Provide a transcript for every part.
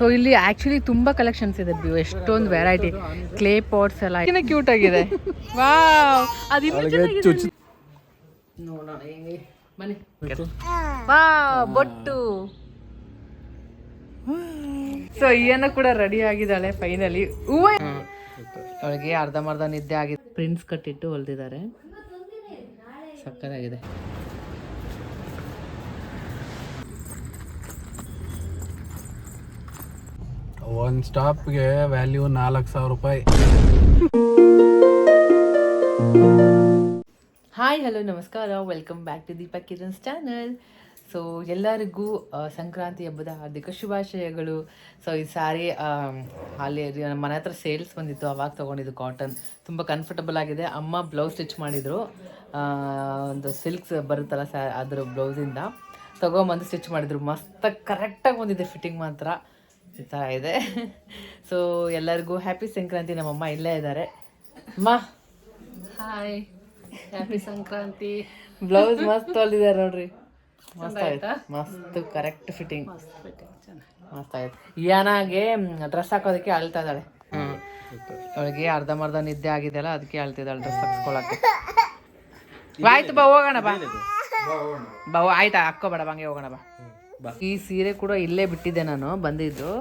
So ಇಲ್ಲಿ actually ತುಂಬಾ collections ಇದೆ ಬ್ಯೂ ಎಷ್ಟೊಂದು ವೆರೈಟಿ ಕ್ಲೇ ಪಾಟ್ಸ್ ಎಲ್ಲ. ಇನ್ನ ಕ್ಯೂಟ್ ಆಗಿದೆ. ವಾವ್ ಅದು ಇನ್ನೂ ಚೆನ್ನಾಗಿದೆ. ನೋಡೋಣ ಹೆಂಗೆ? ಮನೆ ವಾವ್ ಬೊಟ್ಟು. ಸೊ ಈಯನ್ನ ಕೂಡ ರೆಡಿ ಆಗಿದ್ದಾಳೆ ಫೈನಲಿ ಹೂವ ಅವಳಿಗೆ ಅರ್ಧಂಬರ್ಧ ನಿದ್ದೆ ಆಗಿದೆ. ಪ್ರಿಂಟ್ಸ್ ಕಟ್ಟಿಟ್ಟು ಹೊಲ್ದಿದ್ದಾರೆ. ಸಕ್ಕತ್ತಾಗಿದೆ. ಒಂದು ಸ್ಟಾಪ್ಗೆ ವ್ಯಾಲ್ಯೂ ನಾಲ್ಕು ಸಾವಿರ ರೂಪಾಯಿ. ಹಾಯ್ ಹಲೋ ನಮಸ್ಕಾರ. Welcome back to Deepak Kiran's channel so ಎಲ್ಲರಿಗೂ ಸಂಕ್ರಾಂತಿ ಹಬ್ಬದ ಹಾರ್ದಿಕ ಶುಭಾಶಯಗಳು. ಸೊ ಈ ಸಾರಿ ಅಲ್ಲಿ ಮನೆ ಹತ್ರ ಸೇಲ್ಸ್ ಬಂದಿತ್ತು. ಅವಾಗ ತೊಗೊಂಡಿದ್ದು ಕಾಟನ್ ತುಂಬ ಕಂಫರ್ಟಬಲ್ ಆಗಿದೆ. ಅಮ್ಮ ಬ್ಲೌಸ್ ಸ್ಟಿಚ್ ಮಾಡಿದರು. ಒಂದು ಸಿಲ್ಕ್ಸ್ ಬರುತ್ತಲ್ಲ ಸ್ಯಾ ಅದ್ರ ಬ್ಲೌಸಿಂದ ತೊಗೊಂಬಂದು ಸ್ಟಿಚ್ ಮಾಡಿದ್ರು. ಮಸ್ತಾಗಿ ಕರೆಕ್ಟಾಗಿ ಬಂದಿದೆ ಫಿಟ್ಟಿಂಗ್ ಮಾತ್ರ. ಥರ ಇದೆ. ಸೊ ಎಲ್ಲರಿಗೂ ಹ್ಯಾಪಿ ಸಂಕ್ರಾಂತಿ ನಮ್ಮಮ್ಮ ಇಲ್ಲೇ ಇದ್ದಾರೆ. ಅಮ್ಮ ಹಾಯ್ ಹ್ಯಾಪಿ ಸಂಕ್ರಾಂತಿ ಬ್ಲೌಸ್ ಮಸ್ತ್ ಹೊಲಿದಾರೆ ನೋಡ್ರಿ. ಮಸ್ತ್ ಆಯ್ತು? ಮಸ್ತ್ ಕರೆಕ್ಟ್ ಫಿಟ್ಟಿಂಗ್ ಮಸ್ತ್ ಆಯ್ತು. ಏನಾಗೆ ಡ್ರೆಸ್ ಹಾಕೋದಕ್ಕೆ ಅಳ್ತಾ ಇದ್ದಾಳೆ. ಅವಳಿಗೆ ಅರ್ಧಂಬರ್ಧ ನಿದ್ದೆ ಆಗಿದೆಯಲ್ಲ ಅದಕ್ಕೆ ಅಳ್ತಿದ್ದಾಳೆ ಡ್ರೆಸ್ ಹಾಕ್ಸ್ಕೊಳಕ್ಕೆ. ಬಾ, ಆಯ್ತು ಬಾ ಹೋಗೋಣ ಬಾ. ಬಾ ಆಯ್ತಾ ಹಾಕೋಬೇಡ ಬಂಗೆ ಹೋಗೋಣ ಬಾ. ಈ ಸೀರೆ ಕೂಡ ಇಲ್ಲೇ ಬಿಟ್ಟಿದ್ದೆ ನಾನು, ಬಂದಿದ್ದು.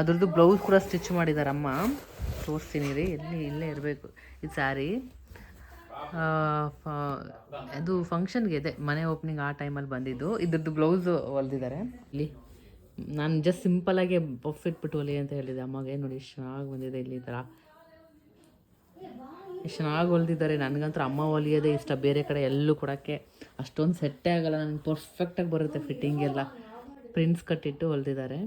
ಅದ್ರದ್ದು ಬ್ಲೌಸ್ ಕೂಡ ಸ್ಟಿಚ್ ಮಾಡಿದ್ದಾರೆ ಅಮ್ಮ ತೋರಿಸ್ತೀನಿ ರೀ, ಎಲ್ಲಿ, ಇಲ್ಲೇ ಇರಬೇಕು. ಈ ಸ್ಯಾರಿ. ಅದು ಫಂಕ್ಷನ್ಗೆ ಇದೆ, ಮನೆ ಓಪನಿಂಗ್ ಆ ಟೈಮಲ್ಲಿ ಬಂದಿದ್ದು. ಇದ್ರದ್ದು ಬ್ಲೌಸ್ ಹೊಲ್ದಿದ್ದಾರೆ. ಇಲ್ಲಿ, ನಾನು ಜಸ್ಟ್ ಸಿಂಪಲಾಗಿ ಪಫ್ ಇಟ್ಬಿಟ್ಟು ಹೊಲಿ ಅಂತ ಹೇಳಿದೆ ಅಮ್ಮಗೆ. ನೋಡಿ ಚೆನ್ನಾಗಿ ಬಂದಿದೆ ಇಲ್ಲಿ ಥರ. ಎಷ್ಟು ಚೆನ್ನಾಗಿ ಹೊಲ್ದಿದ್ದಾರೆ ನನಗಂತೂ ಅಮ್ಮ ಹೊಲಿಯೋದೇ ಇಷ್ಟ. ಬೇರೆ ಕಡೆ ಎಲ್ಲೂ ಕೊಡೋಕ್ಕೆ ಅಷ್ಟೊಂದು ಸೆಟ್ಟೇ ಆಗಲ್ಲ. ನನಗೆ ಪರ್ಫೆಕ್ಟಾಗಿ ಬರುತ್ತೆ ಫಿಟ್ಟಿಂಗ್ ಎಲ್ಲ. ಪ್ರಿಂಟ್ಸ್ ಕಟ್ಟಿಟ್ಟು ಹೊಲ್ದಿದ್ದಾರೆ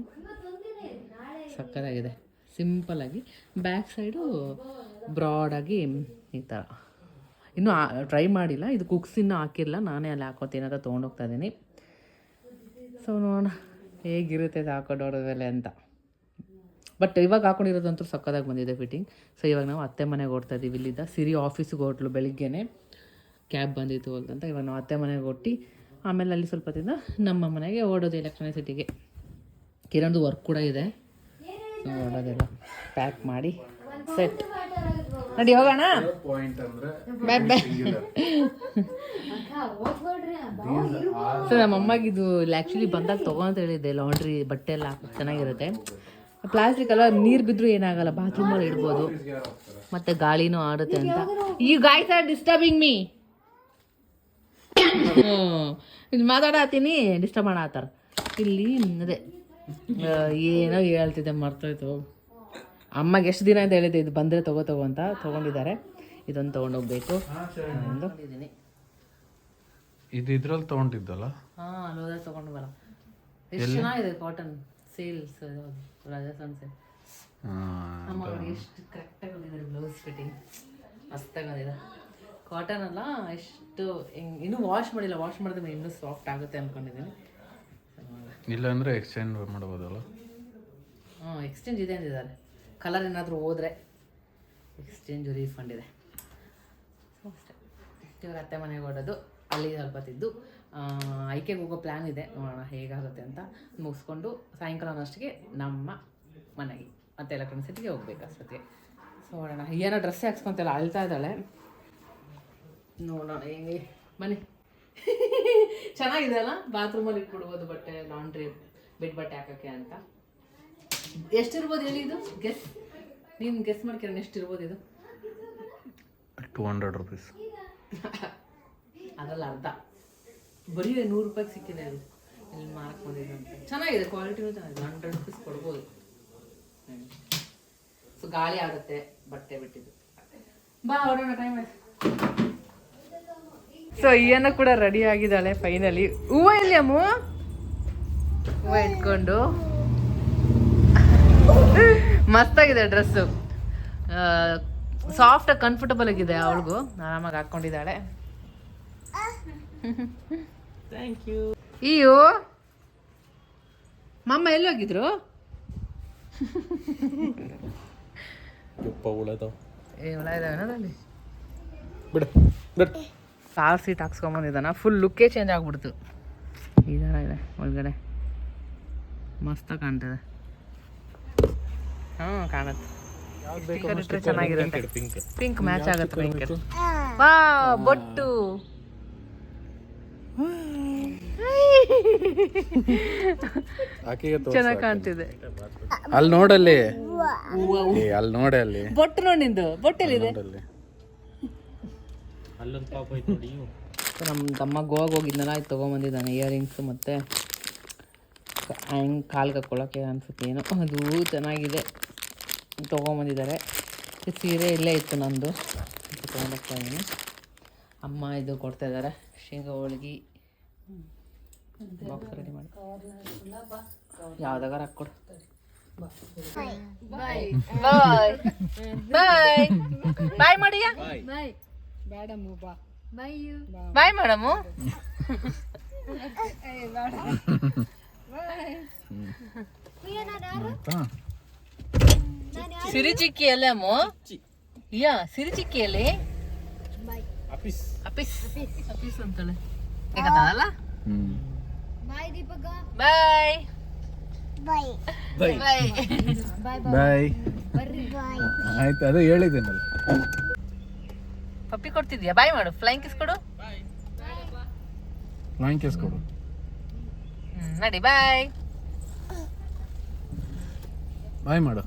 ಸಕ್ಕತ್ತಾಗಿದೆ ಸಿಂಪಲಾಗಿ ಬ್ಯಾಕ್ ಸೈಡು ಬ್ರಾಡಾಗಿ ಈ ಥರ ಇನ್ನೂ ಟ್ರೈ ಮಾಡಿಲ್ಲ. ಇದು ಕುಕ್ಸ್ ಇನ್ನೂ ಹಾಕಿಲ್ಲ ನಾನೇ ಅಲ್ಲಿ ಹಾಕೋತೀನಿ ಅಂತ ತೊಗೊಂಡೋಗ್ತಾ ಇದ್ದೀನಿ. ಸೊ ನೋಡೋಣ. ಹೇಗಿರುತ್ತೆ ಇದು ಮೇಲೆ ಅಂತ. ಬಟ್ ಇವಾಗ ಹಾಕೊಂಡಿರೋದಂತೂ ಸಕ್ಕದಾಗಿ ಬಂದಿದೆ ಫಿಟ್ಟಿಂಗ್ ಸೊ ಇವಾಗ ನಾವು ಅತ್ತೆ ಮನೆಗೆ ಓಡ್ತಾ ಇದ್ದೀವಿ ಇಲ್ಲಿದ್ದ ಸಿರಿ ಆಫೀಸ್ಗೆ ಹೋಟ್ಲು ಬೆಳಿಗ್ಗೆನೆ. ಕ್ಯಾಬ್ ಬಂದಿತ್ತು ಅಂತ ಇವಾಗ ನಾವು ಅತ್ತೆ ಮನೆಗೆ ಒಟ್ಟಿ. ಆಮೇಲೆ ಅಲ್ಲಿ ಸ್ವಲ್ಪ ಹೊತ್ತಿಂದ ನಮ್ಮ ಮನೆಗೆ ಓಡೋದು ಎಲೆಕ್ಟ್ರಾನಿಸಿಟಿಗೆ ಕಿರಣ್ದು ವರ್ಕ್ ಕೂಡ ಇದೆ. ಸೊ ಓಡೋದೆಲ್ಲ ಪ್ಯಾಕ್ ಮಾಡಿ ಸೆಟ್ ನಡಿ ಹೋಗೋಣ? ಸೊ ನಮ್ಮ ಅಮ್ಮಗೆ ಇದು ಇಲ್ಲಿ ಆ್ಯಕ್ಚುಲಿ ಬಂದಾಗ ತೊಗೊಂತ ಹೇಳಿದ್ದೆ. ಲಾಂಡ್ರಿ ಬಟ್ಟೆ ಎಲ್ಲ ಹಾಕಿ ಚೆನ್ನಾಗಿರುತ್ತೆ. ಪ್ಲಾಸ್ಟಿಕ್ ಅಲ್ಲ ನೀರು ಬಿದ್ದರೂ ಏನಾಗಲ್ಲ ಬಾತ್ರೂಮಲ್ಲಿ ಇಡ್ಬೋದು. ಮತ್ತೆ ಗಾಳಿನೂ ಆಡುತ್ತೆ ಅಂತ. ಈ ಗಾಯ್ಸ್ ಆರ್ ಡಿಸ್ಟರ್ಬಿಂಗ್ ಮೀ ಇದು ಮಾತಾಡತ್ತೀನಿ ಡಿಸ್ಟರ್ಬ್ ಮಾಡತ್ತಾರ ಇಲ್ಲಿ ಅದೇ ಏನೋ ಹೇಳ್ತಿದ್ದೆ ಮರ್ತೋಯ್ತು. ಅಮ್ಮಗೆ ಎಷ್ಟು ದಿನ ಅಂತ ಹೇಳಿದ್ದೆ ಇದು ಬಂದರೆ ತಗೋ ತಗೋ ಅಂತ ತೊಗೊಂಡಿದ್ದಾರೆ. ಇದೊಂದು ತೊಗೊಂಡೋಗ್ಬೇಕು ಒಂದು ಇದು ಇದ್ರಲ್ಲಿ ತಗೊಂಡಿದ್ದಲ್ಲ? ಹಾಂ ಅಲ್ಲೋದ್ರೆ ತೊಗೊಂಡು ಬರ ಎಷ್ಟು ಚೆನ್ನಾಗಿದೆ ಕಾಟನ್ ಸೇಲ್ಸ್ ರಾಜಸ್ಥಾನ್ ಅವ್ರಿಗೆ ಎಷ್ಟು ಕರೆಕ್ಟಾಗಿ ಬಂದಿದ್ದಾರೆ ಬ್ಲೌಸ್ ಫಿಟ್ಟಿಂಗ್ ಮಸ್ತಾಗಿ ಬಂದಿದೆ ಕಾಟನ್ ಅಲ್ಲ ಎಷ್ಟು ಹಿಂಗ್ ಇನ್ನೂ ವಾಶ್ ಮಾಡಿಲ್ಲ. ವಾಶ್ ಮಾಡಿದ್ರೆ ಇನ್ನೂ ಸಾಫ್ಟ್ ಆಗುತ್ತೆ ಅಂದ್ಕೊಂಡಿದ್ದೀನಿ ಇಲ್ಲಾಂದ್ರೆ ಎಕ್ಸ್ಚೇಂಜ್ ಮಾಡ್ಬೋದಲ್ಲ? ಹ್ಞೂ ಎಕ್ಸ್ಚೇಂಜ್ ಇದೆ ಅಂದಿದ್ದಾರೆ. ಕಲರ್ ಏನಾದರೂ ಹೋದರೆ ಎಕ್ಸ್ಚೇಂಜ್ ರೀಫಂಡ್ ಇದೆ. ಅಷ್ಟೇ. ಇವಾಗ ಅತ್ತೆ ಮನೆಗೆ ಹೊಡೋದು ಅಲ್ಲಿ ಸ್ವಲ್ಪ ತಿದ್ದು ಐಕೆಗೆ ಹೋಗೋ ಪ್ಲ್ಯಾನ್ ಇದೆ. ನೋಡೋಣ ಹೇಗಾಗುತ್ತೆ ಅಂತ ಮುಗಿಸ್ಕೊಂಡು ಸಾಯಂಕಾಲ ಅನ್ನೋಷ್ಟಿಗೆ ನಮ್ಮ ಮನೆಗೆ ಮತ್ತೆ ಎಲೆಕ್ಟ್ರಾನಿಕ್ ಸಿಟಿಗೆ ಹೋಗ್ಬೇಕು ಅಷ್ಟೊತ್ತಿಗೆ. ಸೊ ನೋಡೋಣ ಏನೋ ಡ್ರೆಸ್ ಹಾಕ್ಸ್ಕೊಂತೆಲ್ಲ ಅಳ್ತಾ ಇದ್ದಾಳೆ. ನೋಡೋಣ ಹೆಂಗೆ. ಮನೆ. ಚೆನ್ನಾಗಿದೆ ಅಲ್ಲ ಬಾತ್ರೂಮಲ್ಲಿ ಇಟ್ಬಿಡ್ಬೋದು ಬಟ್ಟೆ ಲಾಂಡ್ರಿ ಬೆಡ್ ಬಟ್ಟೆ ಹಾಕೋಕ್ಕೆ ಅಂತ. ಎಷ್ಟಿರ್ಬೋದು ಹೇಳಿ ಇದು? ಗೆಸ್ ನೀನು ಗೆಸ್ ಮಾಡ್ಕೊಂಡು ಎಷ್ಟಿರ್ಬೋದು ಇದು? ಟೂ ಹಂಡ್ರೆಡ್ ರುಪೀಸ್ ಅದರಲ್ಲಿ ಅರ್ಧ. ಬರೀ ನೂರು ರೂಪಾಯಿಗೆ ಸಿಕ್ಕಿದೆ ಅದು ಇಲ್ಲಿ ಮಾರ್ಕ್ ಬಂದಿದೆ ಅಂತ. ಚೆನ್ನಾಗಿದೆ ಕ್ವಾಲಿಟಿನೂ ಚೆನ್ನಾಗಿದೆ. ಹಂಡ್ರೆಡ್ ರುಪೀಸ್ ಕೊಡ್ಬೋದು. ಸೊ ಗಾಳಿ ಆಗುತ್ತೆ, ಬಟ್ಟೆ ಬಿಟ್ಟಿದ್ದು. ಬಾ, ಹೊರಡೋಣ ಟೈಮ್ ಆಯ್ತು. ಸೊ ಈಯನ್ನ ಕೂಡ ರೆಡಿ ಆಗಿದ್ದಾಳೆ ಫೈನಲಿ ಹೂವ ಇಲ್ಲಿ ಅಮ್ಮ? ಹೂವು ಇಟ್ಕೊಂಡು ಮಸ್ತಾಗಿದೆ ಡ್ರೆಸ್ಸು ಸಾಫ್ಟ್ ಕಂಫರ್ಟಬಲ್ ಆಗಿದೆ ಅವಳಿಗೂ. ಆರಾಮಾಗಿ ಹಾಕೊಂಡಿದ್ದಾಳೆ. ಥ್ಯಾಂಕ್ ಯು ಅಯ್ಯೋ. ಮಮ್ಮ ಎಲ್ಲಿ ಹೋಗಿದ್ರು ಏ ಹುಳ ಇದಾವೆ ಅದರಲ್ಲಿ ಬಿಡು ಬಿಡು. ಕಾರ್ ಸೀಟ್ ಹಾಕ್ಸ್ಕೊಂಬಂದಿದ್ದಾನ. ಫುಲ್ ಲುಕ್ಕೇ ಚೇಂಜ್ ಆಗ್ಬಿಡ್ತು. ಈ ಥರ ಇದೆ ಒಳಗಡೆ. ಮಸ್ತ ಕಾಣ್ತದೆ. ಹ್ಞೂ ಕಾಣುತ್ತೆ. ಸ್ಟಿಕ್ಕರ್ ಚೆನ್ನಾಗಿರುತ್ತೆ. ಪಿಂಕ್ ಮ್ಯಾಚ್ ಆಗುತ್ತೆ ಪಿಂಕ್ ವಾ ಬೊಟ್ಟು. ಚೆನ್ನಾಗಿ ಕಾಣ್ತಿದೆ. ಅಲ್ಲಿ ನೋಡಲ್ಲಿ? ಅಲ್ಲಿ ನೋಡಿ ಅಲ್ಲಿ ಬೊಟ್ಟು ನೋಡಿ ನಿಂದು. ಬೊಟ್ಟೆಲ್ಲಿದೆ ನೋಡಲ್ಲಿ. ನಮ್ಮ ತಮ್ಮ ಗೋವಾಗ ಹೋಗಿದ್ನಲ್ಲ ಆಯ್ತು ತೊಗೊಂಬಂದಿದ್ದಾನೆ. ಇಯರಿಂಗ್ಸ್ ಮತ್ತು ಹ್ಯಾಂಗ್ ಕಾಲ್ಗೆ ಹಾಕ್ಕೊಳ್ಳೋಕ್ಕೆ ಅನ್ಸುತ್ತೆ ಏನೋ. ಅದು ಚೆನ್ನಾಗಿದೆ. ತೊಗೊಂಬಂದಿದ್ದಾರೆ. ಈ ಸೀರೆ ಇಲ್ಲೇ ಇತ್ತು ನಂದು. ತೊಗೊಂಡೋಗ್ತಾ ಇದ್ದೀನಿ ಅಮ್ಮ ಇದು ಕೊಡ್ತಾ ಇದ್ದಾರೆ. ಶೇಂಗಾ ಹೋಳ್ಗಿ. ಬಾಕ್ಸ್ ರೆಡಿ ಮಾಡಿ. ಯಾವ್ದಾಗಾರ ಹಾಕ್ಕೊಡು. ಬಾಯ್ ಬಾಯ್ ಬಾಯ್ ಬಾಯ್ ಮಾಡಿಯಾ ಬಾಯ್ ಮೇಡಮು ಸಿರಿಚಿಕ್ಕಿಯಲ್ಲೇ ಅಮ್ಮ ಯಾ ಸಿರಿಚಿಕ್ಕಿಯಲ್ಲಿ ಅಪಿಸ್ ಅಪಿಸ್ ಅಂತಾಳೆ. ಹೇಗಲ್ಲ ಹ್ಮ್. ಬಾಯ್ ಬಾಯ್ ಬಾಯ್ ಆಯ್ತು ಅದು ಹೇಳಿದ್ದೇನಲ್ಲ. ಪಪ್ಪಿ ಕೊಡ್ತಿದ್ಯಾ? ಬಾಯ್ ಮಾಡು. ಫ್ಲೈಂಗ್ ಕಿಸ್ ಕೊಡು. ಬ್ಲಾಂಕೆಸ್ ಕೊಡು. ಹ್ಮ್, ನಡಿ ಬಾಯ್ ಬಾಯ್ ಮಾಡು.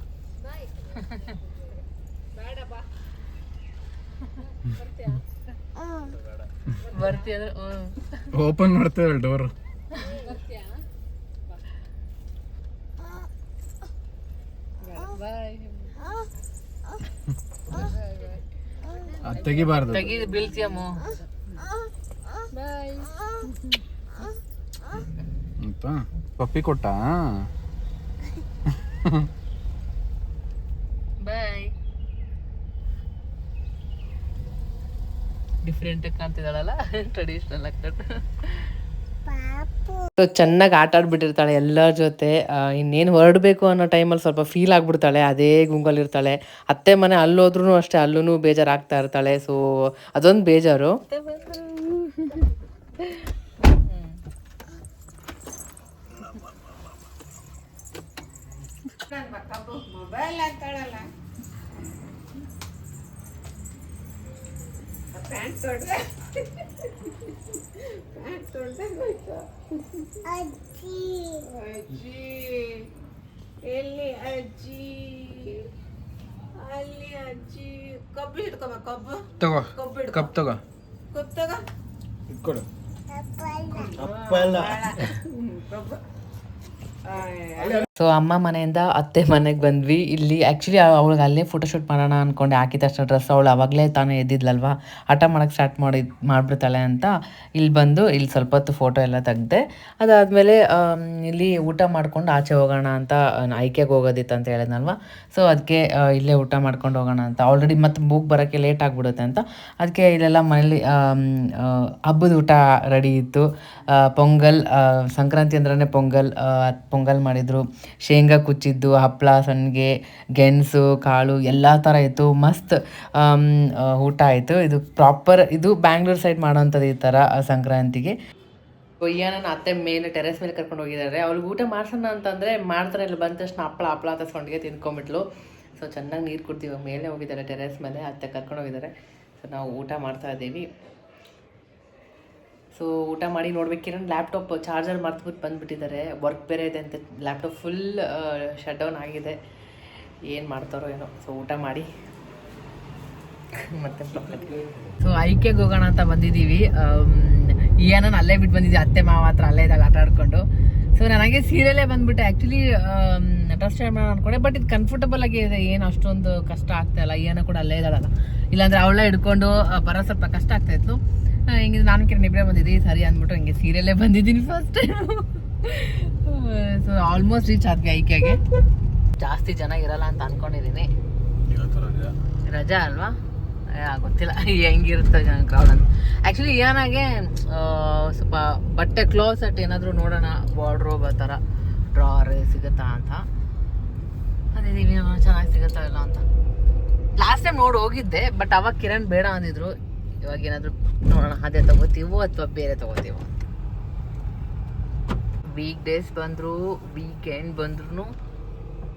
ಬರ್ತೀಯ. ಓಪನ್ ಮಾಡ್ತೇವೆ ಡೋರ್ ಅದು ತೆಗಿಬಾರ್ದು. ತೆಗಿ ಬೀಳ್ತೀಯಮ್ಮ ಅಂತ ಪಪ್ಪಿ ಕೊಟ್ಟ? ಬಾಯ್. ಡಿಫ್ರೆಂಟ್ ಕಾಣ್ತಿದ್ದಾಳಲ್ಲ? ಟ್ರೆಡಿಷ್ನಲ್ ಆಗ್ತದೆ. ಚೆನ್ನಾಗಿ ಆಟ ಆಡ್ಬಿಟ್ಟಿರ್ತಾಳೆ ಎಲ್ಲರ ಜೊತೆ. ಇನ್ನೇನು ಹೊರಡಬೇಕು ಅನ್ನೋ ಟೈಮಲ್ಲಿ ಸ್ವಲ್ಪ ಫೀಲ್ ಆಗಿಬಿಡ್ತಾಳೆ. ಅದೇ ಗುಂಗಲ್ಲಿ ಇರ್ತಾಳೆ ಅತ್ತೆ ಮನೆ ಅಲ್ಲೋದ್ರೂ ಅಷ್ಟೇ ಅಲ್ಲೂ ಬೇಜಾರಾಗ್ತಾ ಇರ್ತಾಳೆ. ಸೊ ಅದೊಂದು ಬೇಜಾರು. ಎಲ್ಲಿ ಅಜ್ಜಿ ಅಲ್ಲಿ ಅಜ್ಜಿ ಕಬ್ಬು ಹಿಡ್ಕೊಬ ಕಬ್ಬು ತಗೋ ಕಬ್ಬು ಹಿಡ್ಕೊ ಕಪ್ ತಗೋ ಕಬ್ಬು. ತಗೋ ಇಟ್ಕೊಡು ಸೊ ಅಮ್ಮ ಮನೆಯಿಂದ ಅತ್ತೆ ಮನೆಗೆ ಬಂದ್ವಿ. ಇಲ್ಲಿ ಆ್ಯಕ್ಚುಲಿ ಅವಳಿಗೆ ಅಲ್ಲೇ ಫೋಟೋಶೂಟ್ ಮಾಡೋಣ ಅಂದ್ಕೊಂಡೆ ಹಾಕಿದ ತಕ್ಷಣ ಡ್ರೆಸ್ ಅವಳು ಅವಾಗಲೇ ತಾನೇ ಎದ್ದಿದ್ಲಲ್ವಾ? ಹಠ ಮಾಡೋಕ್ಕೆ ಸ್ಟಾರ್ಟ್ ಮಾಡಿ, ಮಾಡಿಬಿಡ್ತಾಳೆ ಅಂತ ಇಲ್ಲಿ ಬಂದು ಇಲ್ಲಿ ಸ್ವಲ್ಪ ಹೊತ್ತು ಫೋಟೋ ಎಲ್ಲ ತೆಗ್ದೆ. ಅದಾದಮೇಲೆ ಇಲ್ಲಿ ಊಟ ಮಾಡ್ಕೊಂಡು ಆಚೆ ಹೋಗೋಣ ಅಂತ ಆಯ್ಕೆಗೆ ಹೋಗೋದಿತ್ತು ಅಂತ ಹೇಳಿದ್ನಲ್ವ? ಸೊ ಅದಕ್ಕೆ ಇಲ್ಲೇ ಊಟ ಮಾಡ್ಕೊಂಡು ಹೋಗೋಣ ಅಂತ. ಆಲ್ರೆಡಿ ಮತ್ತೆ ಮೂಗ್ ಬರೋಕ್ಕೆ ಲೇಟ್ ಆಗಿಬಿಡುತ್ತೆ ಅಂತ. ಅದಕ್ಕೆ ಇಲ್ಲೆಲ್ಲ ಮನೇಲಿ ಹಬ್ಬದ ಊಟ ರೆಡಿ ಇತ್ತು. ಪೊಂಗಲ್ ಸಂಕ್ರಾಂತಿ ಅಂದ್ರೆ ಪೊಂಗಲ್ ಪೊಂಗಲ್ ಮಾಡಿದ್ರು. ಶೇಂಗಾ ಕುಚ್ಚಿದ್ದು ಹಪ್ಪಳ ಸಂಡಿಗೆ, ಗೆಣಸು, ಕಾಳು ಎಲ್ಲ ಥರ ಇತ್ತು. ಮಸ್ತ್ ಊಟ ಆಯಿತು. ಇದು ಪ್ರಾಪರ್ ಇದು ಬ್ಯಾಂಗ್ಳೂರ್ ಸೈಡ್ ಮಾಡೋವಂಥದ್ದು ಈ ಥರ ಸಂಕ್ರಾಂತಿಗೆ. ಒಯ್ಯ ನನ್ನ ಅತ್ತೆ ಮೇಲೆ ಟೆರೆಸ್ ಮೇಲೆ ಕರ್ಕೊಂಡು ಹೋಗಿದ್ದಾರೆ. ಅವ್ಳಿಗೆ ಊಟ ಮಾಡ್ಸೋಣ ಅಂತಂದರೆ ಮಾಡ್ತಾರೆ. ಇಲ್ಲಿ ಬಂದ ತಕ್ಷಣ ಹಪ್ಪಳ ಹಪ್ಪಳ ತಸ್ಕೊಂಡಿಗೆ ತಿನ್ಕೊಂಬಿಟ್ಲು. ಸೊ ಚೆನ್ನಾಗಿ ನೀರು ಕುಡ್ತೀವಿ ಮೇಲೆ ಹೋಗಿದ್ದಾರೆ ಟೆರೆಸ್ ಮೇಲೆ. ಅತ್ತೆ ಕರ್ಕೊಂಡು ಹೋಗಿದ್ದಾರೆ. ಸೊ ನಾವು ಊಟ ಮಾಡ್ತಾ ಇದ್ದೀವಿ. ಸೊ ಊಟ ಮಾಡಿ ನೋಡ್ಬೇಕು. ಕಿರಣ್ ಲ್ಯಾಪ್ಟಾಪ್ ಚಾರ್ಜರ್ ಮರ್ತ್ಬಿಟ್ಟು ಬಂದ್ಬಿಟ್ಟಿದ್ದಾರೆ. ವರ್ಕ್ ಬೇರೆ ಇದೆ ಅಂತ. ಲ್ಯಾಪ್ಟಾಪ್ ಫುಲ್ ಶಟ್ ಡೌನ್ ಆಗಿದೆ. ಏನು ಮಾಡ್ತಾರೋ ಏನೋ. ಸೊ ಊಟ ಮಾಡಿ. ಮತ್ತೆ ಸೊ ಐಕೆಗೆ ಹೋಗೋಣ ಅಂತ ಬಂದಿದ್ದೀವಿ. ಏನೋ ಅಲ್ಲೇ ಬಿಟ್ಟು ಬಂದಿದ್ದೆ. ಅತ್ತೆ ಮಾವ ಹತ್ರ ಅಲ್ಲೇ ಇದ್ದಾಗ ಆಟ ಆಡ್ಕೊಂಡು. ಸೊ ನನಗೆ ಸೀರಿಯಲೇ ಬಂದ್ಬಿಟ್ಟೆ. ಆ್ಯಕ್ಚುಲಿ ಟ್ರಸ್ಟ್ ಮಾಡೋಣ ಅನ್ಕೊಂಡೆ. ಬಟ್ ಇದು ಕಂಫರ್ಟಬಲ್ ಆಗಿ ಇದೆ. ಏನು ಅಷ್ಟೊಂದು ಕಷ್ಟ ಆಗ್ತಾ ಇಲ್ಲ. ಏನೋ ಕೂಡ ಅಲ್ಲೇ ಇದ್ದಾಳಲ್ಲ. ಇಲ್ಲಾಂದ್ರೆ ಅವಳೇ ಹಿಡ್ಕೊಂಡು ಬರೋ ಸ್ವಲ್ಪ ಕಷ್ಟ ಆಗ್ತಾ ಇತ್ತು. ಆ, ಹಿಂಗೆ ನಾನು ಕಿರಣ್ ಇಬ್ಬರೇ ಬಂದಿದ್ದೀನಿ ಸರಿ ಅಂದ್ಬಿಟ್ಟು ಹಿಂಗೆ ಸೀರಿಯಲ್ಲೇ ಬಂದಿದ್ದೀನಿ first time so almost reach ಆದ್ವಿ ಐಕೆಗೆ ಜಾಸ್ತಿ ಜನ ಇರಲ್ಲ ಅಂತ ಅನ್ಕೊಂಡಿದ್ದೀನಿ ರಜಾ? ಅಲ್ವಾ? ಗೊತ್ತಿಲ್ಲ. ಹೆಂಗಿರುತ್ತೆ ಕ್ರೌಡ್ ಅಂತ. ಆ್ಯಕ್ಚುಲಿ ಏನಾಗೆ ಸ್ವಲ್ಪ ಬಟ್ಟೆ ಕ್ಲೋಸ್ ಅಟ್ ಏನಾದರೂ ನೋಡೋಣ ವಾರ್ಡ್ರೋಬ್ ಆ ಥರ. ಡ್ರಾರ್ ಸಿಗುತ್ತಾ ಅಂತ. ಅದೇ ಚೆನ್ನಾಗಿ ಸಿಗುತ್ತಾ ಇಲ್ಲ ಅಂತ. ಲಾಸ್ಟ್ ಟೈಮ್ ನೋಡಿ ಹೋಗಿದ್ದೆ ಬಟ್ ಅವಾಗ ಕಿರಣ್ ಬೇಡ ಅಂದಿದ್ರು. ಇವಾಗ ಏನಾದರೂ ನೋಡೋಣ, ಅದೇ ತಗೋತೀವೋ ಅಥವಾ ಬೇರೆ ತಗೋತೀವೋ ವೀಕ್ ಡೇಸ್ ಬಂದರೂ ವೀಕೆಂಡ್ ಬಂದ್ರು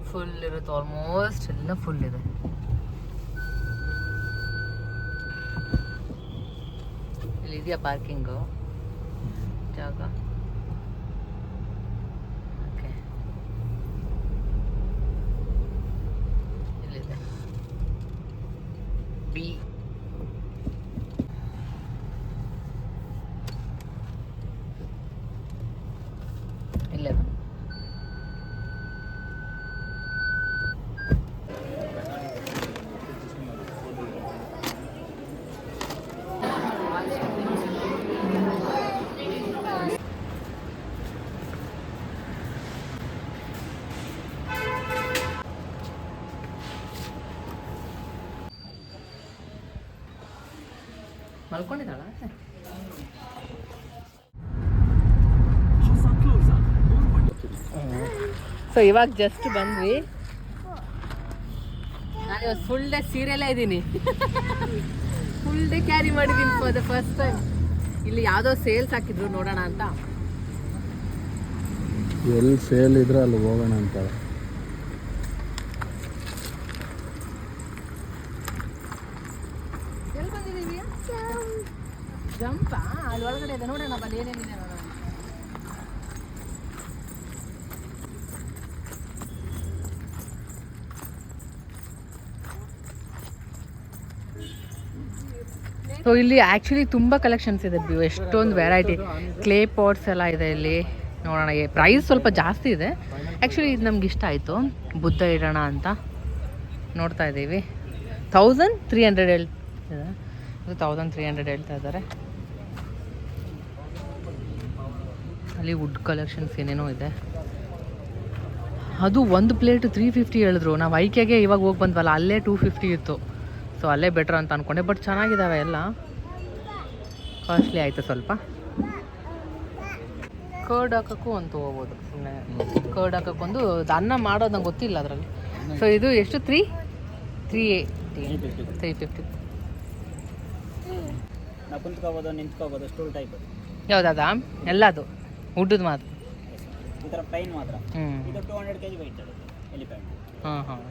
ಫುಲ್ ಇರುತ್ತೆ ಆಲ್ಮೋಸ್ಟ್ ಎಲ್ಲ ಫುಲ್ ಇದೆ. ಇಲ್ಲಿ ಇದೆಯಾ ಪಾರ್ಕಿಂಗು ಜಾಗ ಓಕೆ ಇಲ್ಲಿದೆ ಬಿ ಇಲ್ಲೇ ಮಲ್ಕೊಂಡಿದ್ದಾಳ ಸೊ ಇವಾಗ ಜಸ್ಟ್ ಬಂದ್ವಿ. ನಾನು ಇವತ್ತು ಫುಲ್ ಡೇ ಸೀರಿಯಲ್ಲೇ ಇದ್ದೀನಿ ಫುಲ್ ಡೇ ಕ್ಯಾರಿ ಮಾಡಿದ್ದೀನಿ ಫಾರ್ ದ ಫಸ್ಟ್ ಟೈಮ್ ಇಲ್ಲಿ ಯಾವುದೋ ಸೇಲ್ಸ್ ಹಾಕಿದ್ರು ನೋಡೋಣ ಅಂತ. ಎಲ್ಲಿ ಸೇಲ್ ಇದ್ರೆ ಅಲ್ಲಿ ಹೋಗೋಣ ಅಂತ ಎಲ್ಲಿ ಬಂದಿದ್ದೀವಿ ಜಂಪಾ ಅಲ್ಲಿ ಒಳಗಡೆ ಇದೆ. ಅಲ್ಲಿ ಏನೇನಿದೆ ಸೊ ಇಲ್ಲಿ ಆ್ಯಕ್ಚುಲಿ ತುಂಬ ಕಲೆಕ್ಷನ್ಸ್ ಇದೆ ಬಿ- ಎಷ್ಟೊಂದು ವೆರೈಟಿ ಕ್ಲೇ ಪಾಟ್ಸ್ ಎಲ್ಲ ಇದೆ ಇಲ್ಲಿ. ನೋಡೋಣ ಪ್ರೈಸ್ ಸ್ವಲ್ಪ ಜಾಸ್ತಿ ಇದೆ. ಆ್ಯಕ್ಚುಲಿ ಇದು ನಮ್ಗೆ ಇಷ್ಟ ಆಯಿತು. ಬುದ್ಧ ಇಡೋಣ ಅಂತ ನೋಡ್ತಾ ಇದ್ದೀವಿ. ತೌಸಂಡ್ ತ್ರೀ ಹಂಡ್ರೆಡ್ ಹೇಳ್ತಿದೆ ಇದು ತೌಸಂಡ್ ತ್ರೀ ಹಂಡ್ರೆಡ್ ಹೇಳ್ತಾ ಇದ್ದಾರೆ. ಅಲ್ಲಿ ವುಡ್ ಕಲೆಕ್ಷನ್ಸ್ ಏನೇನೋ ಇದೆ. ಅದು ಒಂದು ಪ್ಲೇಟ್ ತ್ರೀ ಫಿಫ್ಟಿ ಹೇಳಿದ್ರು. ನಾವು ಐಕೆಗೆ ಇವಾಗ ಹೋಗಿ ಬಂದ್ವಲ್ಲ ಅಲ್ಲೇ ಟೂ ಫಿಫ್ಟಿ ಇತ್ತು. ಸೊ ಅಲ್ಲೇ ಬೆಟ್ರ್ ಅಂತ ಅಂದ್ಕೊಂಡೆ ಬಟ್ ಚೆನ್ನಾಗಿದ್ದಾವೆ ಎಲ್ಲ. ಕಾಸ್ಟ್ಲಿ ಆಯಿತು ಸ್ವಲ್ಪ. ಕರ್ಡ್ ಹಾಕೋಕ್ಕೂ ಒಂದು ಹೋಗ್ಬೋದು. ಸುಮ್ಮನೆ ಕರ್ಡ್ ಹಾಕೋಕ್ಕೊಂದು ಅನ್ನ ಮಾಡೋದು ನಂಗೆ ಗೊತ್ತಿಲ್ಲ ಅದರಲ್ಲಿ. ಸೊ ಇದು ಎಷ್ಟು? ತ್ರೀ ತ್ರೀ ತ್ರೀ ಫಿಫ್ಟಿ ಕುಂತ್ಕೋಬೋದು ನಿಂತ್ಕೋಬೋದು ಸ್ಟೂಲ್ ಟೈಪ್ ಯಾವುದಾದ ಎಲ್ಲದು. ವುಡ್ಡದು ಮಾತ್ರ? ಈ ಥರ ಪ್ಲೈನ್ ಮಾತ್ರ. ಹ್ಞೂ ಇದು two hundred K G weight ಇರುತ್ತೆ ಎಲಿಫೆಂಟ್ ಹಾಂ ಹಾಂ.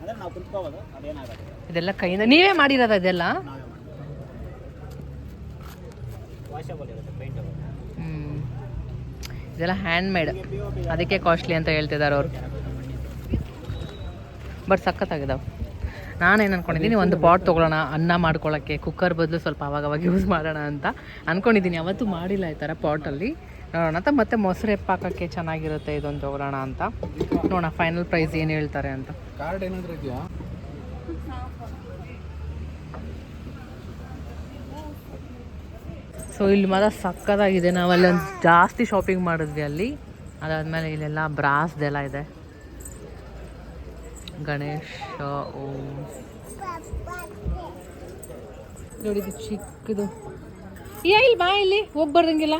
ಅಂದರೆ ನಾವು ಕುಂತ್ಕೋಬೋದು ಅದೇನಾಗುತ್ತೆ ಇದೆಲ್ಲ ಕೈಯಿಂದ ನೀವೇ ಮಾಡಿರೋದ ಇದೆಲ್ಲ? ನಾವೇ ಮಾಡ್ತೀವಿ ವಾಷಬಲ್ ಇರುತ್ತೆ ಪೇಂಟಬಲ್ ಹ್ಞೂ ಇದೆಲ್ಲ ಹ್ಯಾಂಡ್ ಮೇಡ್ ಅದಕ್ಕೆ ಕಾಸ್ಟ್ಲಿ ಅಂತ ಹೇಳ್ತಿದ್ದಾರೆ ಅವರು. ಬಟ್ ಸಖತ್ತಾಗಿದ್ದಾವೆ ನಾನೇನು ಅಂದ್ಕೊಂಡಿದ್ದೀನಿ ಒಂದು ಪಾಟ್ ತೊಗೊಳ್ಳೋಣ ಅನ್ನ ಮಾಡ್ಕೊಳ್ಳೋಕ್ಕೆ ಕುಕ್ಕರ್ ಬದಲು ಸ್ವಲ್ಪ ಅವಾಗವಾಗ ಯೂಸ್ ಮಾಡೋಣ ಅಂತ ಅಂದ್ಕೊಂಡಿದ್ದೀನಿ ಯಾವತ್ತೂ ಮಾಡಿಲ್ಲ ಈ ಥರ ಪಾಟಲ್ಲಿ ನೋಡೋಣ ಅಂತ ಮತ್ತೆ ಮೊಸರು ಎಪ್ಪ ಹಾಕೋಕ್ಕೆ ಚೆನ್ನಾಗಿರುತ್ತೆ ಇದೊಂದು ತೊಗೊಳ್ಳೋಣ ಅಂತ. ನೋಡೋಣ ಫೈನಲ್ ಪ್ರೈಸ್ ಏನು ಹೇಳ್ತಾರೆ ಅಂತ. ಕಾರ್ಡ್ ಏನಾದರೂ ಇದೆಯಾ? ಸೊ ಇಲ್ಲಿ ಮಾತ್ರ ಸಕ್ಕತ್ತಾಗಿದೆ. ನಾವಲ್ಲಿ ಅಲ್ಲಿ ಒಂದು ಜಾಸ್ತಿ ಶಾಪಿಂಗ್ ಮಾಡಿದ್ವಿ ಅಲ್ಲಿ. ಅದಾದಮೇಲೆ ಇಲ್ಲೆಲ್ಲ ಬ್ರಾಸ್ದೆಲ್ಲ ಇದೆ. ಗಣೇಶ, ಓಂ. ನೋಡಿದು ಚಿಕ್ಕದು. ಯಾ, ಇಲ್ಲಿ ಬಾ, ಇಲ್ಲಿ. ಹೋಗ್ಬಾರ್ದಂಗಿಲ್ಲ.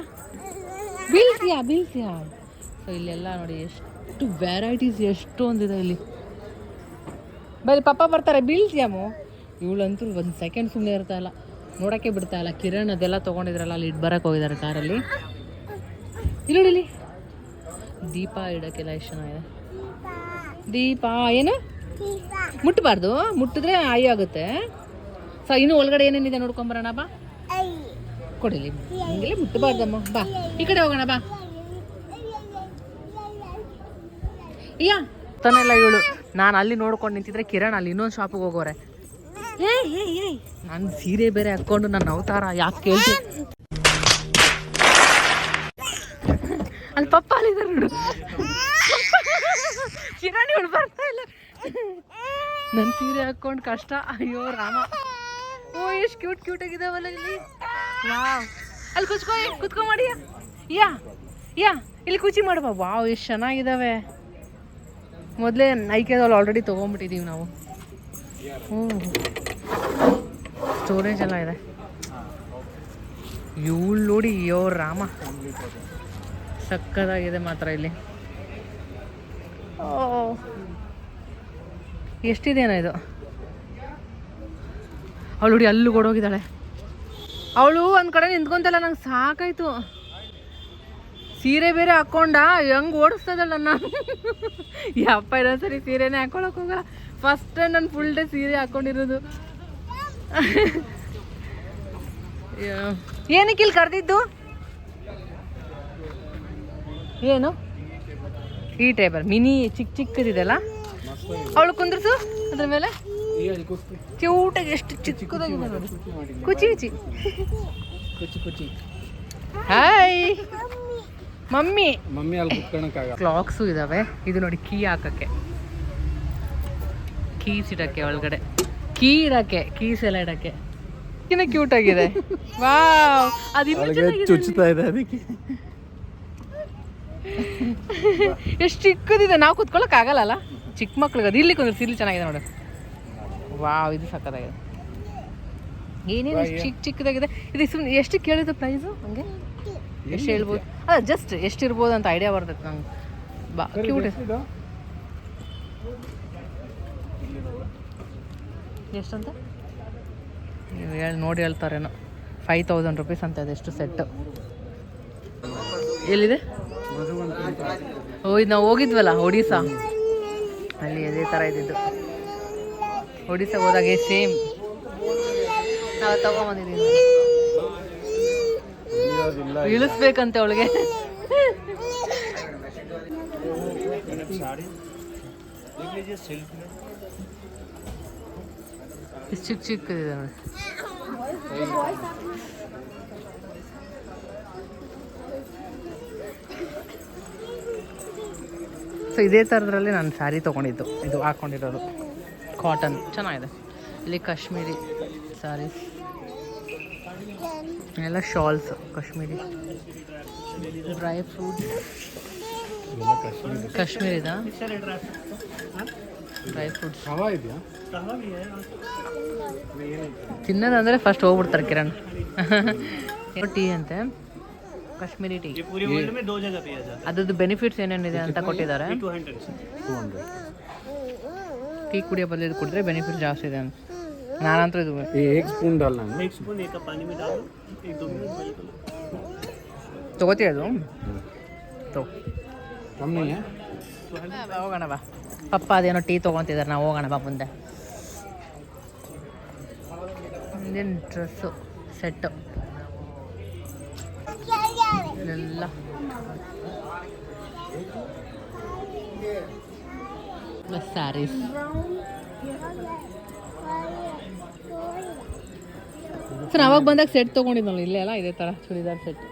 ಬೀಳ್ತೀಯಾ ಬೀಳ್ತೀಯಾ? ಸೊ ಇಲ್ಲೆಲ್ಲ ನೋಡಿ ಎಷ್ಟು ವೆರೈಟೀಸ್ ಎಷ್ಟೊಂದಿದೆ ಇಲ್ಲಿ. ಬರೀ ಪಪ್ಪ ಬರ್ತಾರೆ ಬೀಳ್ತೀಯಾಮು ಇವಳಂತೂ ಒಂದು ಸೆಕೆಂಡ್ ಸುಮ್ಮನೆ ಇರ್ತಾ ಇಲ್ಲ. ನೋಡೋಕ್ಕೆ ಬಿಡ್ತಾ ಇಲ್ಲ. ಕಿರಣ್ ಅದೆಲ್ಲ ತೊಗೊಂಡಿದ್ರಲ್ಲ, ಅಲ್ಲಿ ಇಟ್ಟು ಬರಕ್ಕೆ ಹೋಗಿದ್ದಾರೆ ಕಾರಲ್ಲಿ. ಇಲ್ಲಿ ದೀಪ ಇಡೋಕ್ಕೆಲ್ಲ ಎಷ್ಟು ಚೆನ್ನಾಗಿದೆ. ದೀಪ ಏನು? ಮುಟ್ಟಬಾರ್ದು ಮುಟ್ಟಿದ್ರೆ ಆಯಿ ಆಗುತ್ತೆ. ಸೊ ಇನ್ನು ಒಳಗಡೆ ಏನೇನಿದೆ ನೋಡ್ಕೊಂಬರೋಣ ಬಾ. ಕೊಡಿಲಿ ಹಂಗೆಲ್ಲ ಮುಟ್ಟಬಾರ್ದಮ್ಮ ಬಾ. ಈ ಕಡೆ ಹೋಗೋಣ ಬಾ. ಅಯ್ಯ ತಾನೆಲ್ಲ ಇವಳು ನಾನು ಅಲ್ಲಿ ನೋಡ್ಕೊಂಡು ನಿಂತಿದ್ರೆ ಕಿರಣ್ ಅಲ್ಲಿ ಇನ್ನೊಂದು ಶಾಪಿಗೆ ಹೋಗೋರೆ. ನಾನು ಸೀರೆ ಬೇರೆ ಹಾಕ್ಕೊಂಡು ನನ್ನ ಅವತಾರ ಯಾಕೆ ಕೇಳ್ತಿ? ಅಲ್ಲಿ ಪಪ್ಪ ಅಲ್ಲಿದ್ದಾರೆ ನೋಡು. ಕಿರಣ್ ಬರ್ತಾ ಇಲ್ಲ. ನನ್ನ ಸೀರೆ ಹಾಕ್ಕೊಂಡು ಕಷ್ಟ. ಅಯ್ಯೋ, ರಾಮ. ಓ, ಎಷ್ಟು ಕ್ಯೂಟ್ ಕ್ಯೂಟ್ ಆಗಿದಾವಲ್ಲ ಇಲ್ಲಿ. ವಾವ್. ಅಲ್ಲಿ ಕುಚ್ಕೋ ಕುತ್ಕೋ ಮಾಡಿ, ಯಾ. ಯಾ ಇಲ್ಲಿ ಕುಚಿ ಮಾಡುವ ವಾವ್, ಎಷ್ಟು ಚೆನ್ನಾಗಿದ್ದಾವೆ ಮೊದಲೇ ನೈಕೆದಲ್ಲಿ ಆಲ್ರೆಡಿ ತೊಗೊಂಬಿಟ್ಟಿದ್ದೀವಿ ನಾವು. ಹ್ಞೂ ಸ್ಟೋರೇಜ್ ಎಲ್ಲ ಇದೆ. ಇವಳು ನೋಡಿ, ಅಯ್ಯೋ, ರಾಮ. ಸಕ್ಕದಾಗಿದೆ ಮಾತ್ರ ಇಲ್ಲಿ. ಎಷ್ಟಿದೆನೋ ಇದು? ಅವಳು ಹುಡಿ ಅಲ್ಲೂ ಕೊಡೋಗಿದ್ದಾಳೆ ಅವಳು ಒಂದು ಕಡೆ ನಿಂತ್ಕೊಂತಲ್ಲ, ನಂಗೆ ಸಾಕಾಯ್ತು. ಸೀರೆ ಬೇರೆ ಹಾಕ್ಕೊಂಡ ಹೆಂಗ್ ಓಡಿಸ್ತದಲ್ಲ ನಾನು. ಯಪ್ಪ ಇನ್ನೊಂದ್ಸರಿ ಸೀರೆನೇ ಹಾಕೊಳಕ್ ಹೋಗಲ್ಲ. ಫಸ್ಟ್ ನಾನು ಫುಲ್ ಡೇ ಸೀರೆ ಹಾಕೊಂಡಿರೋದು. ಅಯ್ಯೋ. ಏನಕ್ಕೆ ಇಲ್ಲಿ ಕರೆದಿದ್ದು? ಏನು? ಈ ಟೇಬಲ್ ಮಿನಿ ಚಿಕ್ಕ ಚಿಕ್ಕದಿದೆಲ್ಲ ಅವಳು ಕುಂದ್ರಸು ಅದ್ರ ಮೇಲೆ? ಕ್ಯೂಟಾಗಿ ಎಷ್ಟು ಚಿಕ್ಕದಾಗಿದೆ ನೋಡಿ ಕುಚಿ ಕುಚಿ. Hi mummy. ಮಮ್ಮಿ ಅಲ್ಲಿ ಕ್ಲಾಕ್ಸು ಇದಾವೆ. ಇದು ನೋಡಿ ಕೀ ಹಾಕಕ್ಕೆ. ಕೀಸ್ ಇಡಕ್ಕೆ ಒಳಗಡೆ. ಕೀ ಇಡಕ್ಕೆ ಕೀಸ್ ಎಲ್ಲ ಇಡಕ್ಕೆ. ಇನ್ನ ಕ್ಯೂಟ್ ಆಗಿದೆ. ವಾವ್ ಅದು ಚುಚ್ಚುತ್ತಾ ಇದೆ ಅದಕ್ಕೆ. ಎಷ್ಟು ಚಿಕ್ಕದಿದೆ ನಾವು ಕುತ್ಕೊಳಕ್ ಆಗಲ್ಲ ಚಿಕ್ಕ ಮಕ್ಳಿಗೆ ಅದು. ಇಲ್ಲಿ ಕುಂದ್ರೆ ಇಲ್ಲಿ ಚೆನ್ನಾಗಿದೆ ನೋಡಿ. ವಾವ್ ಇದು ಸಕ್ಕತ್ತಾಗಿದೆ. ಏನೇನು ಎಷ್ಟು ಚಿಕ್ಕ ಚಿಕ್ಕದಾಗಿದೆ? ಇದು ಸುಮ್ಮನೆ ಎಷ್ಟು ಕೇಳಿದ್ದು ಪ್ರೈಸು ಹಂಗೆ? ಎಷ್ಟು ಹೇಳ್ಬೋದು? ಅಲ್ಲ ಜಸ್ಟ್ ಎಷ್ಟು ಇರ್ಬೋದು ಅಂತ ಐಡಿಯಾ ಬರ್ತೈತೆ ನಂಗೆ. ಬಾ ಕ್ಯೂಟ್ ಎಷ್ಟಂತ? ನೀವು ಹೇಳಿ ನೋಡಿ ಹೇಳ್ತಾರೇನೋ. ಫೈವ್ ತೌಸಂಡ್ ರುಪೀಸ್ ಅಂತ ಇದೆ ಎಷ್ಟು ಸೆಟ್ ಎಲ್ಲಿದೆ? ಓ ನಾವು ಹೋಗಿದ್ವಲ್ಲ ಒಡಿಸಾ ಅಲ್ಲಿ ಅದೇ ಥರ ಇದ್ದಿದ್ದು. ಒಡಿಸಾ ಹೋದಾಗೆ ಸೇಮ್. ನಾವು ತಗೊಂಬಂದಿದ್ದೀವಿ ಇಳಿಸ್ಬೇಕಂತೆ ಅವಳಿಗೆ. ಚಿಕ್ಕ ಚಿಕ್ಕ ನೋಡಿ. ಸೊ ಇದೇ ಥರದ್ರಲ್ಲಿ ನಾನು ಸ್ಯಾರಿ ತೊಗೊಂಡಿದ್ದು. ಇದು ಹಾಕ್ಕೊಂಡಿರೋದು ಕಾಟನ್ ಚೆನ್ನಾಗಿದೆ. ಇಲ್ಲಿ ಕಾಶ್ಮೀರಿ ಸ್ಯಾರೀಸ್ ಎಲ್ಲ ಶಾಲ್ಸ್ ಕಾಶ್ಮೀರಿ. ಡ್ರೈ ಫ್ರೂಟ್ ಕಾಶ್ಮೀರಿದ? ಡ್ರೈ ಫ್ರೂಟ್ಸ್ ತಿನ್ನೋದಂದರೆ ಫಸ್ಟ್ ಹೋಗ್ಬಿಡ್ತಾರೆ ಕಿರಣ್. ಟೀ ಅಂತೆ. ಕಾಶ್ಮೀರಿ ಟೀ ये पूरी वर्ल्ड में दो जगह पिया जाता ಅದ್ರದ್ದು ಬೆನಿಫಿಟ್ಸ್ ಏನೇನಿದೆ ಅಂತ ಕೊಟ್ಟಿದ್ದಾರೆ है two hundred two hundred tea ಕುಡಿಯೋ ಬದಲು ಇದು ಕುಡಿದ್ರೆ ಬೆನಿಫಿಟ್ ಜಾಸ್ತಿ ಇದೆ ಅಂತ ನಾನಂತೂ ಇದು एक स्पून डालना है एक स्पून एक कप पानी में डालो एक दो मिनट बॉईल करो ತಗೋತೀಯ ಅದು ತಗೋ कम नहीं है ಬಾ, ಹೋಗೋಣ ಬಾ ಪಪ್ಪ ಅದೇನೋ ಟೀ ತೊಗೊತಿದ್ದಾರೆ ನಾವು ಹೋಗೋಣ ಬಾ ಮುಂದೆ ಇಂದಿನ ಡ್ರೆಸ್ಸು ಸೆಟ್ಟು ಎಲ್ಲ ಸ್ಯಾರೀಸ್ ಸರ್ ಅವಾಗ ಬಂದಾಗ ಸೆಟ್ ತಗೊಂಡಿದ್ನಲ್ಲ ಇಲ್ಲೇ ಅಲ್ಲ ಇದೇ ಥರ ಚೂಡಿದಾರ್ ಸೆಟ್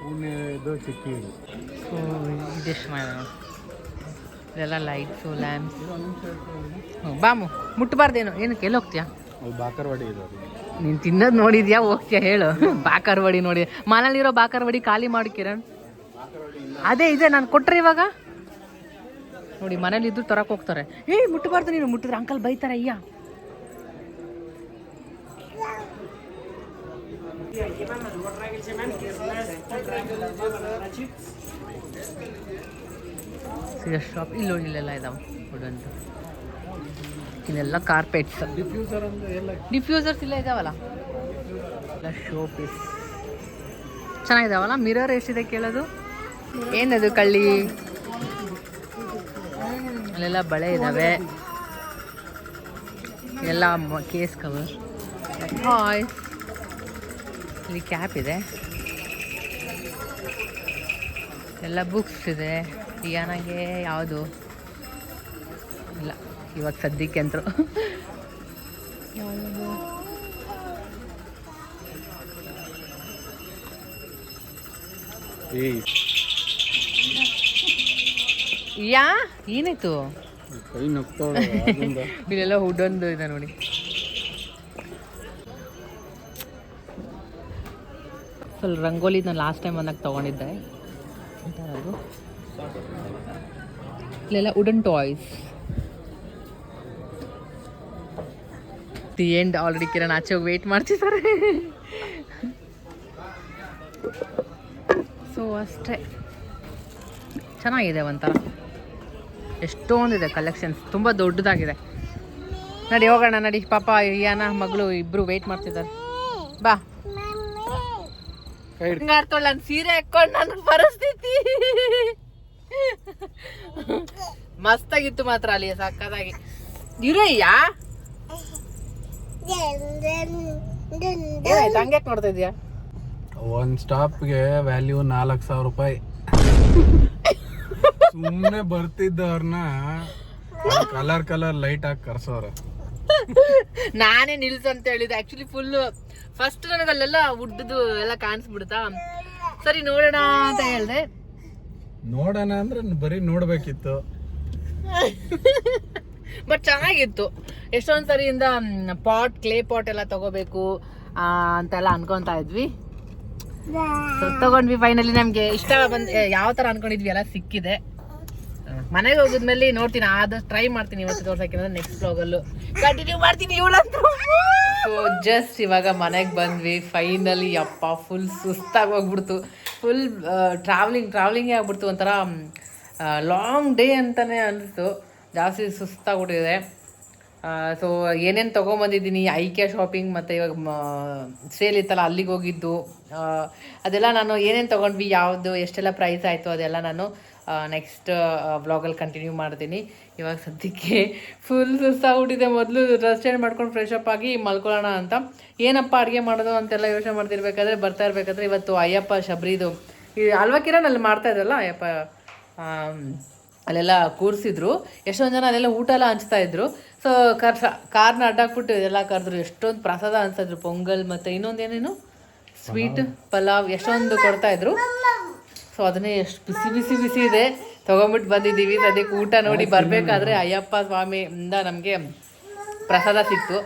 ಸೊ ಇದೆಷ್ಟು ಇದೆಲ್ಲ ಲೈಟ್ಸು ಲ್ಯಾಂಪ್ಸ್ ಬಾಮು ಮುಟ್ಟಬಾರ್ದೇನು ಏನಕ್ಕೆ ಎಲ್ಲಿ ಹೋಗ್ತೀಯಾ? ಬಾಕರ್ವಾಡಿ ನೀನು ತಿನ್ನೋದು ನೋಡಿದ್ಯಾ ಹೋಗ್ತೀಯಾ ಹೇಳು. ಬಾಕರ್ವಾಡಿ ನೋಡಿ. ಮನೇಲಿರೋ ಬಾಕರ್ವಾಡಿ ಖಾಲಿ ಮಾಡಿ ಕಿರಣ್. ಅದೇ ಇದೆ ನಾನು ಕೊಟ್ರೆ ಇವಾಗ ನೋಡಿ ಮನೇಲಿ ಇದ್ದು ತರಕ್ ಹೋಗ್ತಾರೆ ಏ ಮುಟ್ಟಬಾರ್ದು ನೀನು ಮುಟ್ಟಿದ್ರೆ ಅಂಕಲ್ ಬೈತಾರೆ ಅಯ್ಯ ಶಾಪ್ ಇಲ್ಲಿ ಇಲ್ಲೆಲ್ಲ ಇದಾವೆ ಇಲ್ಲೆಲ್ಲ ಕಾರ್ಪೆಟ್ಸ್ ಡಿಫ್ಯೂಸರ್ ಡಿಫ್ಯೂಸರ್ಸ್ ಇಲ್ಲ ಇದಾವಲ್ಲ ಎಲ್ಲ ಶೋ ಪೀಸ್ ಚೆನ್ನಾಗಿದಾವಲ್ಲ ಮಿರರ್ ಎಷ್ಟಿದೆ ಕೇಳೋದು ಏನದು ಕಳ್ಳಿ? ಅಲ್ಲೆಲ್ಲ ಬಳೆ ಇದ್ದಾವೆ ಎಲ್ಲ ಕೇಸ್ ಕವರ್ ಹಾಯ್ ಇಲ್ಲಿ ಕ್ಯಾಪ್ ಇದೆ. ಎಲ್ಲ ಬುಕ್ಸ್ ಇದೆ. ಯಾನಾಗೆ ಯಾವುದು? ಇಲ್ಲ ಇವಾಗ ಸದ್ಯಕ್ಕೆ ಅಂತರು ಯಾವುದು ಯಾ? ಏನಾಯ್ತು? ಇಲ್ಲೆಲ್ಲ ಹುಡೊಂದು ಇದೆ ನೋಡಿ. ಸ್ವಲ್ಪ ರಂಗೋಲಿ ನಾನು ಲಾಸ್ಟ್ ಟೈಮ್ ಬಂದಾಗ ತೊಗೊಂಡಿದ್ದೆ. ಇಲ್ಲೆಲ್ಲ wooden toys the end already Kiran ಆಚೆ ಹೋಗಿ ವೇಟ್ ಮಾಡ್ತಿದ್ದಾರೆ ಸೊ ಅಷ್ಟೇ. ಚೆನ್ನಾಗಿದೆ ಒಂಥರ. ಎಷ್ಟೊಂದಿದೆ ಕಲೆಕ್ಷನ್ಸ್ ತುಂಬ ದೊಡ್ಡದಾಗಿದೆ. ನಡಿ ಹೋಗೋಣ ನಡಿ. ಪಾಪ ಯಾನ ಮಗಳು ಇಬ್ಬರು ವೆಯ್ಟ್ ಮಾಡ್ತಿದ್ದಾರೆ. ಬಾ. ಕೈ ಹಿಡ್ ಹಿಂಗಾಡ್ತಾಳೆ ನಾನು ಸೀರೆ ಹಾಕೊಂಡು ನನ್ನ ಪರಿಸ್ಥಿತಿ. ಮಸ್ತಾಗಿತ್ತು ಮಾತ್ರ ಅಲ್ಲಿ ಸಕ್ಕದಾಗಿ. ಇರಯ್ಯ ಹಂಗೆ ನೋಡ್ತಾ ಇದೀಯಾ? ಒಂದ್ ಸ್ಟಾಪ್ಗೆ ವ್ಯಾಲ್ಯೂ ನಾಲ್ಕು ಸಾವಿರ ರೂಪಾಯಿ. ಸುಮ್ಮನೆ ಬರ್ತಿದ್ದವ್ರನ್ನ ಕಲರ್ ಕಲರ್ ಲೈಟ್ ಹಾಕಿ ಕರ್ಸೋರ. ನಾನೇ ನಿಲ್ಸ ಅಂತ ಹೇಳಿದೆ. ಆಕ್ಚುಲಿ ಫುಲ್ ಫಸ್ಟ್ ನನಗೆ ಅಲ್ಲೆಲ್ಲ ಉಡ್ಡದು ಎಲ್ಲ ಕಾಣಿಸ್ಬಿಡ್ತಾ. ಸರಿ ನೋಡೋಣ ಅಂತ ಹೇಳ್ದೆ. ನೋಡೋಣ ಅಂದ್ರೆ ಬರೀ ನೋಡ್ಬೇಕಿತ್ತು. ಬಟ್ ಚೆನ್ನಾಗಿತ್ತು. ಎಷ್ಟೊಂದ್ ಸರಿಯಿಂದ ಪಾಟ್ ಕ್ಲೇ ಪಾಟ್ ಎಲ್ಲ ತಗೋಬೇಕು ಅಂತೆಲ್ಲ ಅನ್ಕೊಂತಾ ಇದ್ವಿ. ತಗೊಂಡ್ವಿ ಫೈನಲಿ ನಮ್ಗೆ ಇಷ್ಟ ಬಂದ್ ಯಾವ ತರ ಅನ್ಕೊಂಡಿದ್ವಿ ಎಲ್ಲ ಸಿಕ್ಕಿದೆ. ಮನೆಗೆ ಹೋಗಿದ್ಮೇಲೆ ನೋಡ್ತೀನಿ ಆದಷ್ಟು ಟ್ರೈ ಮಾಡ್ತೀನಿ ಇವತ್ತು ತೋರ್ಸಕ್ಕೆ ನೆಕ್ಸ್ಟ್ ಬ್ಲಾಗಲ್ಲೂ ಕಂಟಿನ್ಯೂ ಮಾಡ್ತೀನಿ ಜಸ್ಟ್ ಇವಾಗ ಮನೆಗೆ ಬಂದ್ವಿ. ಫೈನಲಿ ಅಪ್ಪ ಫುಲ್ ಸುಸ್ತಾಗಿ ಹೋಗ್ಬಿಡ್ತು. ಫುಲ್ ಟ್ರಾವೆಲಿಂಗ್ ಟ್ರಾವ್ಲಿಂಗೇ ಆಗ್ಬಿಡ್ತು. ಒಂಥರ ಲಾಂಗ್ ಡೇ ಅಂತಲೇ ಅನಿಸ್ತು. ಜಾಸ್ತಿ ಸುಸ್ತಾಗ್ಬಿಟ್ಟಿದೆ. ಸೊ ಏನೇನು ತೊಗೊಂಬಂದಿದ್ದೀನಿ ಕೆ ಶಾಪಿಂಗ್ ಮತ್ತು ಇವಾಗ ಸೇಲ್ ಇತ್ತಲ್ಲ, ಅಲ್ಲಿಗೆ ಹೋಗಿದ್ದು. ಅದೆಲ್ಲ ನಾನು ಏನೇನು ತೊಗೊಂಡ್ವಿ, ಯಾವುದು, ಎಷ್ಟೆಲ್ಲ ಪ್ರೈಸ್ ಆಯಿತು, ಅದೆಲ್ಲ ನಾನು ನೆಕ್ಸ್ಟ್ ಬ್ಲಾಗಲ್ಲಿ ಕಂಟಿನ್ಯೂ ಮಾಡ್ತೀನಿ. ಇವಾಗ ಸದ್ಯಕ್ಕೆ ಫುಲ್ ಸುಸ್ತಾಗ್ಬಿಟ್ಟಿದೆ ಮೊದಲು ರೆಸ್ಟ್ ಚೇಂಜ್ ಮಾಡ್ಕೊಂಡು ಫ್ರೆಶ್ ಅಪ್ ಆಗಿ ಮಲ್ಕೊಳ್ಳೋಣ ಅಂತ. ಏನಪ್ಪ ಅಡುಗೆ ಮಾಡೋದು ಅಂತೆಲ್ಲ ಯೋಚನೆ ಮಾಡ್ತಿರ್ಬೇಕಾದ್ರೆ ಬರ್ತಾ ಇರಬೇಕಾದ್ರೆ ಇವತ್ತು ಅಯ್ಯಪ್ಪ ಶಬರಿದು. ಈ ಅಲ್ವಾ ಕಿರಣ್ ಅಲ್ಲಿ ಮಾಡ್ತಾ ಇದ್ರಲ್ಲ ಅಯ್ಯಪ್ಪ ಅಲ್ಲೆಲ್ಲ ಕೂರಿಸಿದ್ರು. ಎಷ್ಟೊಂದು ಜನ ಅಲ್ಲೆಲ್ಲ ಊಟ ಎಲ್ಲ ಹಂಚ್ತಾ ಇದ್ರು. ಸೊ ಕರ್ಸ ಕಾರ್ನ ಅಡ್ಡಾಕ್ಬಿಟ್ಟು ಇದೆಲ್ಲ ಕರೆದ್ರು. ಎಷ್ಟೊಂದು ಪ್ರಸಾದ ಅನ್ಸಿದ್ರು ಪೊಂಗಲ್ ಮತ್ತು ಇನ್ನೊಂದೇನೇನು? ಸ್ವೀಟ್ ಪಲಾವ್. ಎಷ್ಟೊಂದು ಕೊಡ್ತಾ ಇದ್ರು. ಸೊ ಅದನ್ನೇ ಎಷ್ಟು ಬಿಸಿ ಬಿಸಿ ಬಿಸಿ ಇದೆ. ತೊಗೊಂಬಿಟ್ಟು ಬಂದಿದ್ದೀವಿ. ಅದಕ್ಕೆ ಊಟ ನೋಡಿ ಬರಬೇಕಾದ್ರೆ ಅಯ್ಯಪ್ಪ ಸ್ವಾಮಿಯಿಂದ ನಮಗೆ ಪ್ರಸಾದ ಸಿಕ್ತು.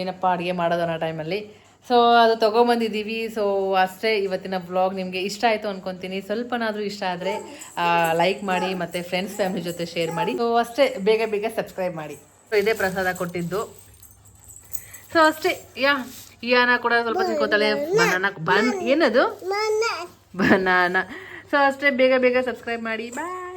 ಏನಪ್ಪ ಅಡುಗೆ ಮಾಡೋದು ಅನ್ನೋ ಟೈಮಲ್ಲಿ. ಸೊ ಅದು ತೊಗೊಂಬಂದಿದ್ದೀವಿ. ಸೊ ಅಷ್ಟೇ ಇವತ್ತಿನ ಬ್ಲಾಗ್ ನಿಮಗೆ ಇಷ್ಟ ಆಯಿತು ಅನ್ಕೊತೀನಿ. ಸ್ವಲ್ಪನಾದರೂ ಇಷ್ಟ ಆದರೆ ಲೈಕ್ ಮಾಡಿ ಮತ್ತು ಫ್ರೆಂಡ್ಸ್ ಫ್ಯಾಮಿಲಿ ಜೊತೆ ಶೇರ್ ಮಾಡಿ. ಸೊ ಅಷ್ಟೇ. ಬೇಗ ಬೇಗ ಸಬ್ಸ್ಕ್ರೈಬ್ ಮಾಡಿ. ಸೊ ಇದೇ ಪ್ರಸಾದ ಕೊಟ್ಟಿದ್ದು. ಸೊ ಅಷ್ಟೇ. ಯಾ ಯಾನ ಕೂಡ ಸ್ವಲ್ಪ ಸಿಕ್ಕೋತಾಳೆ ಬನ್ ಏನದು? ಬನಾನ. ಸೊ ಅಷ್ಟೇ ಬೇಗ ಬೇಗ ಸಬ್ಸ್ಕ್ರೈಬ್ ಮಾಡಿ. ಬಾಯ್